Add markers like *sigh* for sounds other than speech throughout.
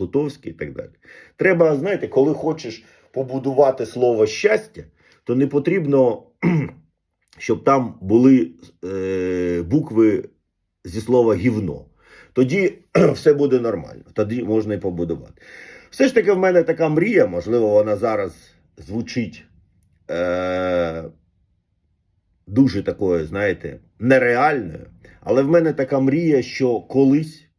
Плутовський і так далі. Треба, знаєте, коли хочеш побудувати слово щастя, то не потрібно, *clears throat* щоб там були е, букви зі слова гівно. Тоді *clears throat* все буде нормально, тоді можна і побудувати. Все ж таки, в мене така мрія, можливо, вона зараз звучить е, дуже такою, знаєте, нереальною. Але в мене така мрія, що колись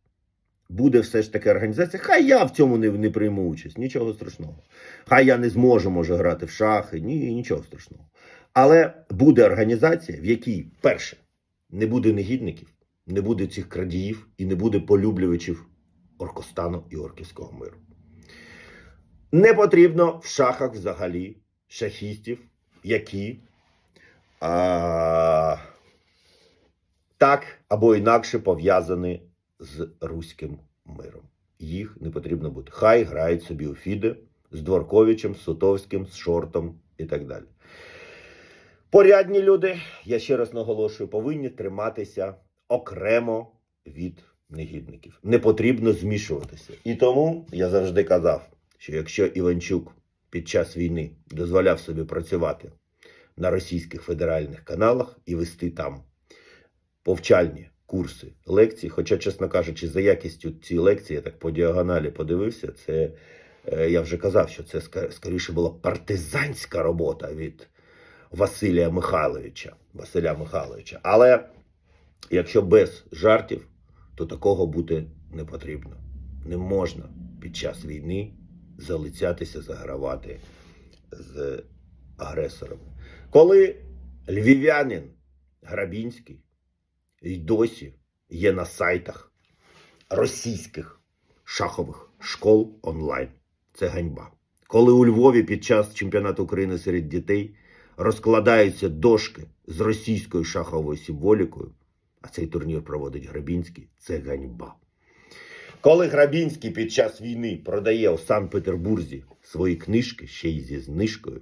буде все ж таки організація. Хай я в цьому не, не прийму участь, нічого страшного. Хай я не зможу, може, грати в шахи, ні, нічого страшного. Але буде організація, в якій, перше, не буде негідників, не буде цих крадіїв і не буде полюблювачів Оркостану і Орківського миру. Не потрібно в шахах взагалі шахістів, які а, так або інакше пов'язані з руським миром. Їх не потрібно бути. Хай грають собі у Фіде з Дворковичем, з Сутовським, з Шортом і так далі. Порядні люди, я ще раз наголошую, повинні триматися окремо від негідників. Не потрібно змішуватися. І тому я завжди казав, що якщо Іванчук під час війни дозволяв собі працювати на російських федеральних каналах і вести там повчальні курси лекцій. Хоча, чесно кажучи, за якістю ці лекції, я так по діагоналі подивився, це е, я вже казав, що це скоріше була партизанська робота від Василія Михайловича. Василя Михайловича. Але якщо без жартів, то такого бути не потрібно. Не можна під час війни залицятися, загравати з агресорами. Коли львів'янин Грабінський й досі є на сайтах російських шахових школ онлайн. Це ганьба. Коли у Львові під час чемпіонату України серед дітей розкладаються дошки з російською шаховою символікою, а цей турнір проводить Грабінський, це ганьба. Коли Грабінський під час війни продає у Санкт-Петербурзі свої книжки ще й зі знижкою,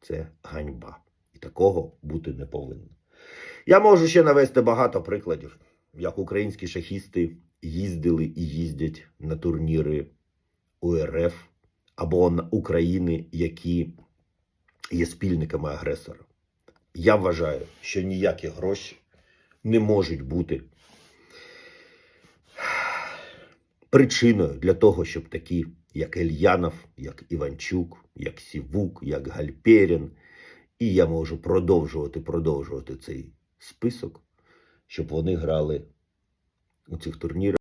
це ганьба. І такого бути не повинно. Я можу ще навести багато прикладів, як українські шахісти їздили і їздять на турніри УРФ або на України, які є спільниками агресора. Я вважаю, що ніякі гроші не можуть бути причиною для того, щоб такі, як Ельянов, як Іванчук, як Сівук, як Гальперін, і я можу продовжувати, продовжувати цей список, щоб вони грали у цих турнірах.